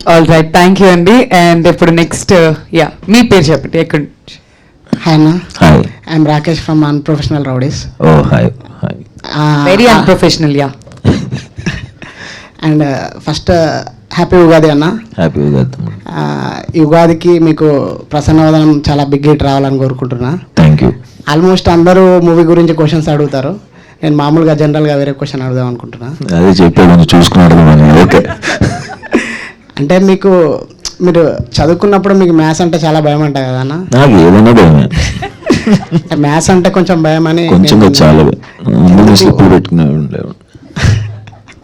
All right thank you అండి and ఇప్పుడు next yeah మీ పేరు చెప్పండి ఎక్కడి నుంచి? హాయ్ అన్న. Hi I'm Rakesh from unprofessional rowdies oh hi hi very unprofessional yeah and first happy Ugadi అన్న. హ్యాపీ ఉగాది ఆ, ఈ ఉగాదికి మీకు ప్రసన్నవదనం చాలా బిగ్ హిట్ రావాలని కోరుకుంటున్నా. థ్యాంక్ యూ ఆల్మోస్ట్ అందరూ మూవీ గురించి క్వశ్చన్స్ అడుగుతారు. నేను మామూలుగా జనరల్గా వేరే క్వశ్చన్ అడుగుదాం అనుకుంటున్నా. అదే చెప్పే కొంచెం చూసుకున్నాడు కానీ ఓకే అంటే మీకు మీరు చదువుకున్నప్పుడు మీకు మ్యాథ్స్ అంటే చాలా భయం అంట కదా అన్న? నాకు ఏదైనా భయమే మ్యాథ్స్ అంటే కొంచెం భయం అని కొంచెం చాలా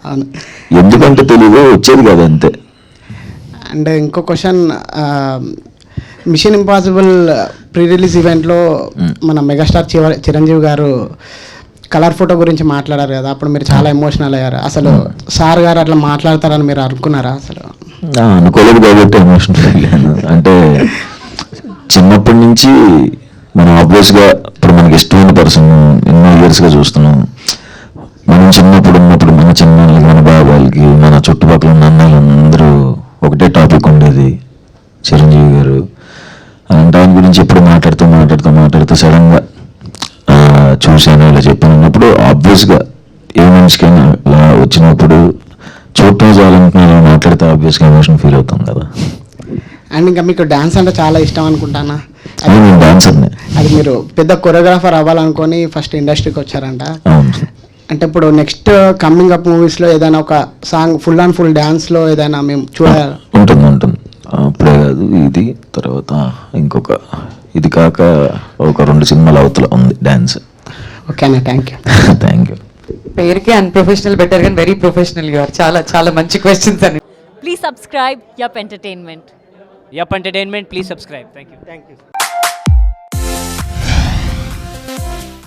అవును. ఎందుకంటే తెలియదు వచ్చేది కదా అంతే. అండ్ ఇంకో question mission impossible pre release ఈవెంట్లో మన మెగాస్టార్ చివ చిరంజీవి గారు కలర్ ఫోటో గురించి మాట్లాడారు కదా అప్పుడు మీరు చాలా ఎమోషనల్ అయ్యారు. అసలు సార్ గారు అట్లా మాట్లాడతారని మీరు అనుకున్నారా అసలు? అనుకోలేదు కాబట్టి ఎమోషనల్ ఫీల్ అయ్యాను అంటే చిన్నప్పటి నుంచి మనం ఆబ్వియస్గా ఇప్పుడు మనకి ఇష్టమైన పర్సన్ ఎన్నో ఇయర్స్గా చూస్తున్నాం. మనం చిన్నప్పుడు ఉన్నప్పుడు మన చిన్నకి మన బాబాయిలకి మన చుట్టుపక్కల ఉన్న అన్నయ్యలు అందరూ ఒకటే టాపిక్ ఉండేది. చిరంజీవి గారు. అలాంటి ఆయన గురించి ఎప్పుడు మాట్లాడుతూ మాట్లాడుతూ మాట్లాడుతూ సడన్గా చూశాను ఇలా చెప్పాను. అన్నప్పుడు ఆబ్వియస్గా ఏ మనిషికైనా ఇలా వచ్చినప్పుడు చూడటం ఇలా మాట్లాడితే ఆబ్వియస్గా ఎమోషన్ ఫీల్ అవుతాం కదా. అండ్ ఇంకా మీకు డాన్స్ అంటే చాలా ఇష్టం అనుకుంటానా? అది నేను డాన్సర్నే అది మీరు పెద్ద కొరియోగ్రాఫర్ అవ్వాలనుకొని ఫస్ట్ ఇండస్ట్రీకి వచ్చారంట. అవును. అంటే ఇప్పుడు నెక్స్ట్ కమింగ్ అప్ మూవీస్లో ఏదైనా ఒక సాంగ్ ఫుల్ అండ్ ఫుల్ డ్యాన్స్లో ఏదైనా మేము చూడాలి ఉంటుంది ఉంటుంది. అప్పుడే కాదు ఇది తర్వాత ఇంకొక ఇది కాక ఒక రెండు సినిమాల అవతల ఉంది డ్యాన్స్ ఓకేనా థ్యాంక్ యూ థ్యాంక్ యూ పేరుకి అన్ ప్రొఫెషనల్ బెటర్ కానీ వెరీ ప్రొఫెషనల్ యూఆర్ చాలా చాలా మంచి క్వశ్చన్స్ అని. Please subscribe app entertainment app entertainment please subscribe thank you